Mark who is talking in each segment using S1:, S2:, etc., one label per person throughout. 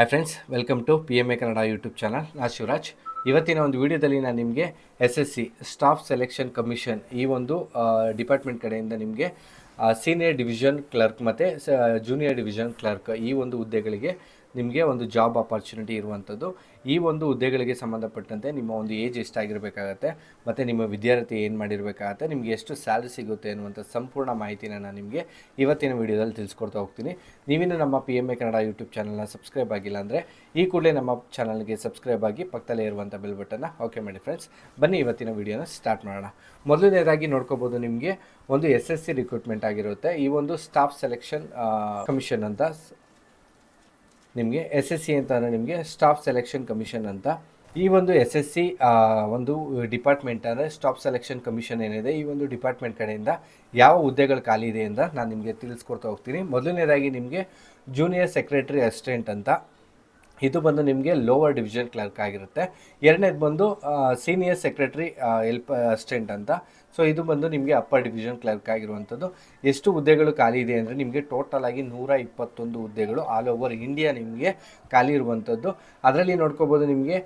S1: Hi friends welcome to P M A Kannada YouTube channel ನಾ ಶಿವರಾಜ್ ಇವತ್ತಿನ ಒಂದು ವಿಡಿಯೋದಲ್ಲಿ ನಾನು ನಿಮಗೆ S S C staff selection commission ಈ ಒಂದು ಡಿಪಾರ್ಟ್ಮೆಂಟ್ ಕಡೆಯಿಂದ ನಿಮಗೆ ಸೀನಿಯರ್ ಡಿವಿಷನ್ ಕ್ಲರ್ಕ್ ಮತ್ತು ಜೂನಿಯರ್ ಡಿವಿಷನ್ ಕ್ಲರ್ಕ್ ಈ ಒಂದು ಹುದ್ದೆಗಳಿಗೆ ನಿಮಗೆ ಒಂದು ಜಾಬ್ ಅಪರ್ಚುನಿಟಿ ಇರುವಂಥದ್ದು. ಈ ಒಂದು ಹುದ್ದೆಗಳಿಗೆ ಸಂಬಂಧಪಟ್ಟಂತೆ ನಿಮ್ಮ ಒಂದು ಏಜ್ ಎಷ್ಟಾಗಿರಬೇಕಾಗತ್ತೆ, ಮತ್ತು ನಿಮ್ಮ ವಿದ್ಯಾರ್ಥಿ ಏನು ಮಾಡಿರಬೇಕಾಗತ್ತೆ, ನಿಮಗೆ ಎಷ್ಟು ಸ್ಯಾಲ್ರಿ ಸಿಗುತ್ತೆ ಅನ್ನುವಂಥ ಸಂಪೂರ್ಣ ಮಾಹಿತಿನ ನಾನು ನಿಮಗೆ ಇವತ್ತಿನ ವಿಡಿಯೋದಲ್ಲಿ ತಿಳಿಸ್ಕೊಡ್ತಾ ಹೋಗ್ತೀನಿ. ನೀವಿನ್ನು ನಮ್ಮ P M A Kannada YouTube ಚಾನಲ್ನ ಸಬ್ಸ್ಕ್ರೈಬ್ ಆಗಿಲ್ಲ ಅಂದರೆ ಈ ಕೂಡಲೇ ನಮ್ಮ ಚಾನಲ್ಗೆ ಸಬ್ಸ್ಕ್ರೈಬ್ ಆಗಿ ಪಕ್ಕದಲ್ಲೇ ಇರುವಂಥ ಬೆಲ್ ಬಟನ್ನ ಓಕೆ ಮಾಡಿ ಫ್ರೆಂಡ್ಸ್ ಬನ್ನಿ ಇವತ್ತಿನ ವಿಡಿಯೋನ ಸ್ಟಾರ್ಟ್ ಮಾಡೋಣ. ಮೊದಲನೇದಾಗಿ ನೋಡ್ಕೋಬೋದು ನಿಮಗೆ ಒಂದು ಎಸ್ ಎಸ್ ಸಿ ರಿಕ್ರೂಟ್ಮೆಂಟ್ ಆಗಿರುತ್ತೆ. ಈ ಒಂದು ಸ್ಟಾಫ್ ಸೆಲೆಕ್ಷನ್ ಕಮಿಷನ್ ಅಂತ ನಿಮಗೆ ಎಸ್ ಎಸ್ ಸಿ ಅಂತ ಅಂದರೆ ನಿಮಗೆ ಸ್ಟಾಫ್ ಸೆಲೆಕ್ಷನ್ ಕಮಿಷನ್ ಅಂತ. ಈ ಒಂದು ಎಸ್ ಎಸ್ ಸಿ ಒಂದು ಡಿಪಾರ್ಟ್ಮೆಂಟ್ ಅಂದರೆ ಸ್ಟಾಫ್ ಸೆಲೆಕ್ಷನ್ ಕಮಿಷನ್ ಏನಿದೆ, ಈ ಒಂದು ಡಿಪಾರ್ಟ್ಮೆಂಟ್ ಕಡೆಯಿಂದ ಯಾವ ಹುದ್ದೆಗಳು ಖಾಲಿ ಇದೆ ಅಂತ ನಾನು ನಿಮಗೆ ತಿಳಿಸ್ಕೊಡ್ತಾ ಹೋಗ್ತೀನಿ. ಮೊದಲನೇದಾಗಿ ನಿಮಗೆ ಜೂನಿಯರ್ ಸೆಕ್ರೆಟರಿ ಅಸಿಸ್ಟೆಂಟ್ ಅಂತ. ಇದು ಬಂದು ನಿಮಗೆ ಲೋವರ್ ಡಿವಿಷನ್ ಕ್ಲರ್ಕ್ ಆಗಿರುತ್ತೆ. ಎರಡನೇದು ಬಂದು ಸೀನಿಯರ್ ಸೆಕ್ರೆಟರಿ ಎಲ್ಪ್ ಅಸಿಸ್ಟೆಂಟ್ ಅಂತ. ಸೊ ಇದು ಬಂದು ನಿಮಗೆ ಅಪ್ಪರ್ ಡಿವಿಷನ್ ಕ್ಲರ್ಕ್ ಆಗಿರುವಂಥದ್ದು. ಎಷ್ಟು ಹುದ್ದೆಗಳು ಖಾಲಿ ಇದೆ ಅಂದರೆ ನಿಮಗೆ ಟೋಟಲ್ ಆಗಿ ನೂರ ಇಪ್ಪತ್ತೊಂದು ಹುದ್ದೆಗಳು ಆಲ್ ಓವರ್ ಇಂಡಿಯಾ ನಿಮಗೆ ಖಾಲಿ ಇರುವಂಥದ್ದು. ಅದರಲ್ಲಿ ನೋಡ್ಕೋಬೋದು ನಿಮಗೆ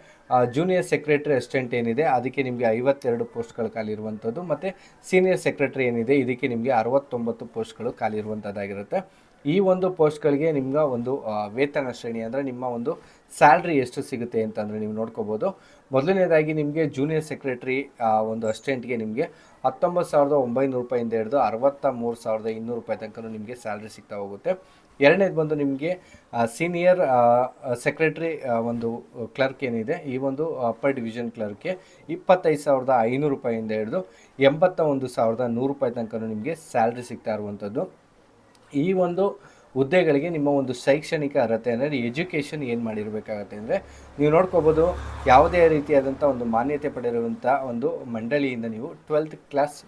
S1: ಜೂನಿಯರ್ ಸೆಕ್ರೆಟರಿ ಅಸಿಸ್ಟೆಂಟ್ ಏನಿದೆ, ಅದಕ್ಕೆ ನಿಮಗೆ ಐವತ್ತೆರಡು ಪೋಸ್ಟ್ಗಳು ಖಾಲಿ ಇರುವಂಥದ್ದು. ಮತ್ತು ಸೀನಿಯರ್ ಸೆಕ್ರೆಟರಿ ಏನಿದೆ, ಇದಕ್ಕೆ ನಿಮಗೆ ಅರವತ್ತೊಂಬತ್ತು ಪೋಸ್ಟ್ಗಳು ಖಾಲಿ ಇರುವಂಥದ್ದಾಗಿರುತ್ತೆ. ಈ ಒಂದು ಪೋಸ್ಟ್ಗಳಿಗೆ ನಿಮ್ಗೆ ಒಂದು ವೇತನ ಶ್ರೇಣಿ ಅಂದರೆ ನಿಮ್ಮ ಒಂದು ಸ್ಯಾಲ್ರಿ ಎಷ್ಟು ಸಿಗುತ್ತೆ ಅಂತಂದರೆ ನೀವು ನೋಡ್ಕೋಬೋದು. ಮೊದಲನೇದಾಗಿ ನಿಮಗೆ ಜೂನಿಯರ್ ಸೆಕ್ರೆಟರಿ ಒಂದು ಅಸ್ಟೆಂಟ್ಗೆ ನಿಮಗೆ ಹತ್ತೊಂಬತ್ತು ಸಾವಿರದ ಒಂಬೈನೂರು ರೂಪಾಯಿಂದ ಹಿಡಿದು ಅರವತ್ತ ಮೂರು ಸಾವಿರದ ಇನ್ನೂರು ರೂಪಾಯಿ ತನಕ ನಿಮಗೆ ಸ್ಯಾಲ್ರಿ ಸಿಗ್ತಾ ಹೋಗುತ್ತೆ. ಎರಡನೇದು ಬಂದು ನಿಮಗೆ ಸೀನಿಯರ್ ಸೆಕ್ರೆಟರಿ ಒಂದು ಕ್ಲರ್ಕ್ ಏನಿದೆ, ಈ ಒಂದು ಅಪ್ಪರ್ ಡಿವಿಷನ್ ಕ್ಲರ್ಕ್ಗೆ ಇಪ್ಪತ್ತೈದು ಸಾವಿರದ ಐನೂರು ರೂಪಾಯಿಂದ ಹಿಡಿದು ಎಂಬತ್ತ ಒಂದು ಸಾವಿರದ ನೂರು ರೂಪಾಯಿ ತನಕ ನಿಮಗೆ ಸ್ಯಾಲ್ರಿ ಸಿಗ್ತಾ ಇರುವಂಥದ್ದು ಈ ಒಂದು ಹುದ್ದೆಗಳಿಗೆ ನಿಮ್ಮ ಒಂದು ಶೈಕ್ಷಣಿಕ ಅರ್ಹತೆ ಅಂದರೆ ಎಜುಕೇಷನ್ ಏನು ಮಾಡಿರಬೇಕಾಗತ್ತೆ ಅಂದರೆ ನೀವು ನೋಡ್ಕೋಬೋದು ಯಾವುದೇ ರೀತಿಯಾದಂಥ ಒಂದು ಮಾನ್ಯತೆ ಪಡೆದಿರುವಂಥ ಒಂದು ಮಂಡಳಿಯಿಂದ ನೀವು ಟ್ವೆಲ್ತ್ ಕ್ಲಾಸ್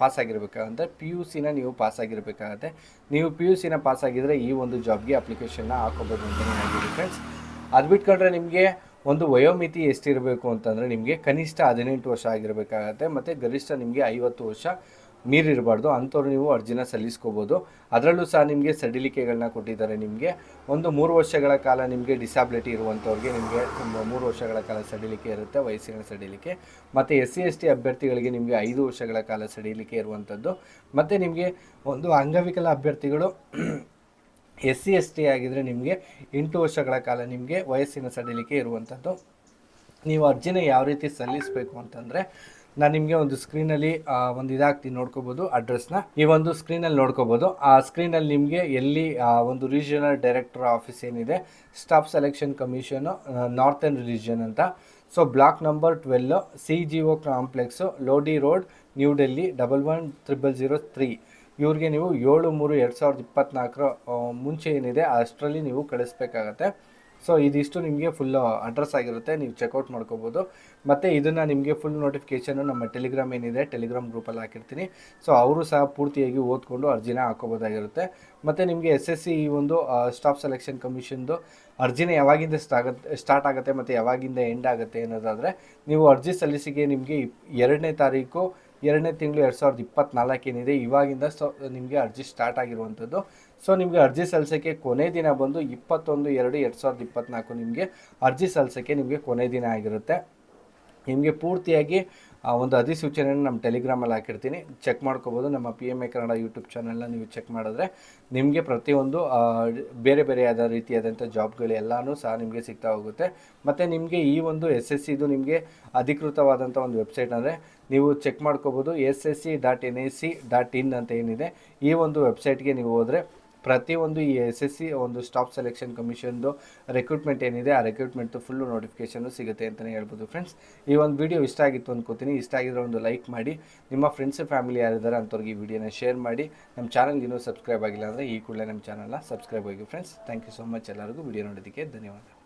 S1: ಪಾಸ್ ಆಗಿರಬೇಕಾಗತ್ತೆ ಪಿ ಯು ಸಿನ ನೀವು ಪಾಸ್ ಆಗಿರಬೇಕಾಗತ್ತೆ. ನೀವು ಪಿ ಯು ಸಿನ ಪಾಸ್ ಆಗಿದ್ದರೆ ಈ ಒಂದು ಜಾಬ್ಗೆ ಅಪ್ಲಿಕೇಶನ್ನ ಹಾಕೋಬೋದು ಅಂತಲೇ ಆಗಿದೆ ಫ್ರೆಂಡ್ಸ್ ಅದು ಬಿಟ್ಕೊಂಡ್ರೆ ನಿಮಗೆ ಒಂದು ವಯೋಮಿತಿ ಎಷ್ಟಿರಬೇಕು ಅಂತಂದರೆ ನಿಮಗೆ ಕನಿಷ್ಠ ಹದಿನೆಂಟು ವರ್ಷ ಆಗಿರಬೇಕಾಗತ್ತೆ ಮತ್ತು ಗರಿಷ್ಠ ನಿಮಗೆ ಐವತ್ತು ವರ್ಷ ಮೀರಿರಬಾರ್ದು, ಅಂಥವ್ರು ನೀವು ಅರ್ಜಿನ ಸಲ್ಲಿಸ್ಕೋಬೋದು. ಅದರಲ್ಲೂ ಸಹ ನಿಮಗೆ ಸಡಿಲಿಕೆಗಳನ್ನ ಕೊಟ್ಟಿದ್ದಾರೆ ನಿಮಗೆ. ಒಂದು ಮೂರು ವರ್ಷಗಳ ಕಾಲ ನಿಮಗೆ ಡಿಸಾಬಿಲಿಟಿ ಇರುವಂಥವ್ರಿಗೆ ನಿಮಗೆ ಮೂರು ವರ್ಷಗಳ ಕಾಲ ಸಡಿಲಿಕೆ ಇರುತ್ತೆ, ವಯಸ್ಸಿನ ಸಡಿಲಿಕೆ. ಮತ್ತು ಎಸ್ ಸಿ, ಎಸ್ ಟಿ ಅಭ್ಯರ್ಥಿಗಳಿಗೆ ನಿಮಗೆ ಐದು ವರ್ಷಗಳ ಕಾಲ ಸಡಿಲಿಕೆ ಇರುವಂಥದ್ದು. ಮತ್ತು ನಿಮಗೆ ಒಂದು ಅಂಗವಿಕಲ ಅಭ್ಯರ್ಥಿಗಳು ಎಸ್ ಸಿ, ಎಸ್ ಟಿ ಆಗಿದ್ದರೆ ನಿಮಗೆ ಎಂಟು ವರ್ಷಗಳ ಕಾಲ ನಿಮಗೆ ವಯಸ್ಸಿನ ಸಡಿಲಿಕೆ ಇರುವಂಥದ್ದು. ನೀವು ಅರ್ಜಿನ ಯಾವ ರೀತಿ ಸಲ್ಲಿಸಬೇಕು ಅಂತಂದರೆ ನಾನು ನಿಮಗೆ ಒಂದು ಸ್ಕ್ರೀನಲ್ಲಿ ಒಂದು ಇದಾಗ್ತೀನಿ, ನೋಡ್ಕೋಬೋದು ಅಡ್ರೆಸ್ನ ಈ ಒಂದು ಸ್ಕ್ರೀನಲ್ಲಿ ನೋಡ್ಕೋಬೋದು. ಆ ಸ್ಕ್ರೀನಲ್ಲಿ ನಿಮಗೆ ಎಲ್ಲಿ ಒಂದು ರೀಜನಲ್ ಡೈರೆಕ್ಟರ್ ಆಫೀಸ್ ಏನಿದೆ staff selection commission northern region ಅಂತ. So block number twelve C G O complex Lodhi Road New Delhi double one triple zero three ಇವ್ರಿಗೆ ನೀವು ಏಳು ಮೂರು ಎರಡು ಸಾವಿರದ ಇಪ್ಪತ್ತ್ನಾಲ್ಕರ ಮುಂಚೆ ಏನಿದೆ, ಅಷ್ಟರಲ್ಲಿ ನೀವು ಕಳಿಸ್ಬೇಕಾಗತ್ತೆ. ಸೊ ಇದಿಷ್ಟು ನಿಮಗೆ ಫುಲ್ ಅಡ್ರೆಸ್ ಆಗಿರುತ್ತೆ, ನೀವು ಚೆಕ್ಔಟ್ ಮಾಡ್ಕೋಬೋದು ಮತ್ತು ಇದನ್ನು ನಿಮಗೆ ಫುಲ್ ನೋಟಿಫಿಕೇಷನ್ನು ನಮ್ಮ ಟೆಲಿಗ್ರಾಮ್ ಏನಿದೆ ಟೆಲಿಗ್ರಾಮ್ ಗ್ರೂಪಲ್ಲಿ ಹಾಕಿರ್ತೀನಿ. ಸೊ ಅವರು ಸಹ ಪೂರ್ತಿಯಾಗಿ ಓದ್ಕೊಂಡು ಅರ್ಜಿನ ಹಾಕೋಬೋದಾಗಿರುತ್ತೆ. ಮತ್ತು ನಿಮಗೆ ಎಸ್ ಎಸ್ ಸಿ ಈ ಒಂದು ಸ್ಟಾಫ್ ಸೆಲೆಕ್ಷನ್ ಕಮಿಷನ್ದು ಅರ್ಜಿನ ಯಾವಾಗಿಂದ ಸ್ಟಾಗತ್ತೆ ಸ್ಟಾರ್ಟ್ ಆಗುತ್ತೆ ಮತ್ತು ಯಾವಾಗಿಂದ ಎಂಡ್ ಆಗುತ್ತೆ ಅನ್ನೋದಾದರೆ, ನೀವು ಅರ್ಜಿ ಸಲ್ಲಿಸಿಗೆ ನಿಮಗೆ ಎರಡನೇ ತಾರೀಕು, ಎರಡನೇ ತಿಂಗಳು ಎರಡು ಸಾವಿರದ ಇಪ್ಪತ್ನಾಲ್ಕು ಏನಿದೆ ಇವಾಗಿಂದ ಸೊ, ನಿಮಗೆ ಅರ್ಜಿ ಸ್ಟಾರ್ಟ್ ಆಗಿರುವಂಥದ್ದು. ಸೊ ನಿಮಗೆ ಅರ್ಜಿ ಸಲ್ಲಿಸೋಕ್ಕೆ ಕೊನೆ ದಿನ ಬಂದು ಇಪ್ಪತ್ತೊಂದು ಎರಡು ಎರಡು ಸಾವಿರದ ಇಪ್ಪತ್ನಾಲ್ಕು ನಿಮಗೆ ಅರ್ಜಿ ಸಲ್ಲಿಸೋಕ್ಕೆ ನಿಮಗೆ ಕೊನೆ ದಿನ ಆಗಿರುತ್ತೆ. ನಿಮಗೆ ಪೂರ್ತಿಯಾಗಿ, ಆ, ಒಂದು ಅಧಿಸೂಚನೆಯನ್ನು ನಮ್ಮ ಟೆಲಿಗ್ರಾಮಲ್ಲಿ ಹಾಕಿರ್ತೀನಿ. ಚೆಕ್ ಮಾಡ್ಕೋಬೋದು. ನಮ್ಮ P M A Kannada YouTube ಚಾನಲ್ನ ನೀವು ಚೆಕ್ ಮಾಡಿದ್ರೆ ನಿಮಗೆ ಪ್ರತಿಯೊಂದು ಬೇರೆ ಬೇರೆ ಬೇರೆಯಾದ ರೀತಿಯಾದಂಥ ಎಲ್ಲಾನು ಸಹ ನಿಮಗೆ ಸಿಗ್ತಾ ಹೋಗುತ್ತೆ. ಮತ್ತು ನಿಮಗೆ ಈ ಒಂದು ಎಸ್ ಎಸ್ ಸಿದು ನಿಮಗೆ ಅಧಿಕೃತವಾದಂಥ ಒಂದು ವೆಬ್ಸೈಟ್ ಅಂದರೆ ನೀವು ಚೆಕ್ ಮಾಡ್ಕೋಬೋದು S S C dot N A C dot in ಅಂತ ಏನಿದೆ. ಈ ಒಂದು ವೆಬ್ಸೈಟ್ಗೆ ನೀವು ಹೋದರೆ ಪ್ರತಿಯೊಂದು ಈ ಎಸ್ ಎಸ್ ಸಿ ಒಂದು ಸ್ಟಾಫ್ ಸೆಲೆಕ್ಷನ್ ಕಮಿಷನ್ದು ರೆಕ್ರೂಟ್ಮೆಂಟ್ ಏನಿದೆ, ಆ ರೆಕ್ರೂಟ್ಮೆಂಟ್ದು ಫುಲ್ಲು ನೋಟಿಫಿಕೇಷನು ಸಿಗುತ್ತೆ ಅಂತಲೇ ಹೇಳ್ಬೋದು ಫ್ರೆಂಡ್ಸ್ ಈ ಒಂದು ವಿಡಿಯೋ ಇಷ್ಟ ಆಗಿತ್ತು ಅಂದ್ಕೋತೀನಿ ಇಷ್ಟ ಆಗಿದ್ರೆ ಒಂದು ಲೈಕ್ ಮಾಡಿ. ನಿಮ್ಮ ಫ್ರೆಂಡ್ಸ್ ಫ್ಯಾಮಿಲಿ ಯಾರಿದ್ದಾರೆ ಅಂಥವ್ರಿಗೆ ಈ ವಿಡಿಯೋನ ಶೇರ್ ಮಾಡಿ. ನಮ್ಮ ಚಾನಲ್ಗೆ ಇನ್ನೂ ಸಬ್ಸ್ಕ್ರೈಬ್ ಆಗಿಲ್ಲ ಅಂದರೆ ಈ ಕೂಡಲೇ ನಮ್ಮ ಚಾನಲ್ನ ಸಬ್ಸ್ಕ್ರೈಬ್ ಆಗಿ friends thank you so much ಎಲ್ಲರಿಗೂ. ವಿಡಿಯೋ ನೋಡೋದಕ್ಕೆ ಧನ್ಯವಾದ.